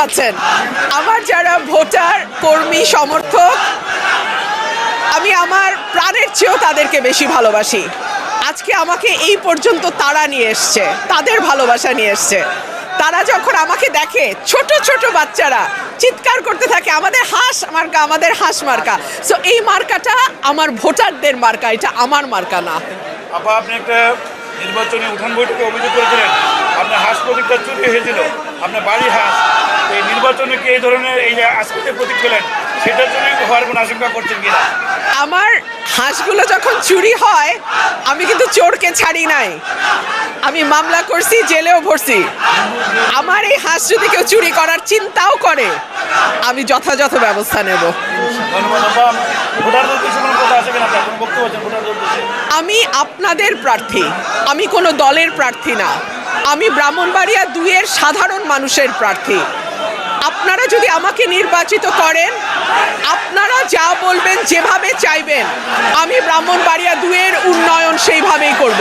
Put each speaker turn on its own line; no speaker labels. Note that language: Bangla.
পাচ্ছেন। আমার যারা ভোটার, কর্মী, সমর্থক, আমি আমার প্রাণের চেয়েও তাদেরকে বেশি ভালোবাসি। আজকে আমাকে এই পর্যন্ত তারা নিয়ে এসছে, তাদের ভালোবাসা নিয়ে এসছে। তারা যখন আমাকে দেখে, ছোট ছোট বাচ্চারা চিৎকার করতে থাকে, আমাদের হাঁস মার্কা, আমাদের হাঁস মার্কা। সো এই মার্কাটা আমার ভোটারদের মার্কা, এটা আমার মার্কা না।
আপা, আপনি একটা নির্বাচনী উঠান বৈঠকে অভিযোগ করেছিলেন। আপনার হাঁস প্রতীকটা চুরি হয়েছিল আপনার বাড়ি হাঁস এই নির্বাচনে কি এই ধরনের এই যে আজকে যে প্রতীক পেলেন সেটার জন্য হওয়ার কোনো আশঙ্কা করছেন কিনা?
আমার হাঁসগুলো যখন চুরি হয় আমি কিন্তু চোরকে ছাড়ি নাই। আমি মামলা করছি জেলেও ভরছি। আমার এই হাঁস যদি কেউ চুরি করার চিন্তাও করে আমি যথাযথ ব্যবস্থা নেব। আমি আপনাদের প্রার্থী। আমি কোনো দলের প্রার্থী না। আমি ব্রাহ্মণবাড়িয়া দুইয়ের সাধারণ মানুষের প্রার্থী। আপনারা যদি আমাকে নির্বাচিত করেন, আপনারা যা বলবেন, যেভাবে চাইবেন, আমি ব্রাহ্মণবাড়িয়া দুয়ের উন্নয়ন সেইভাবেই করব।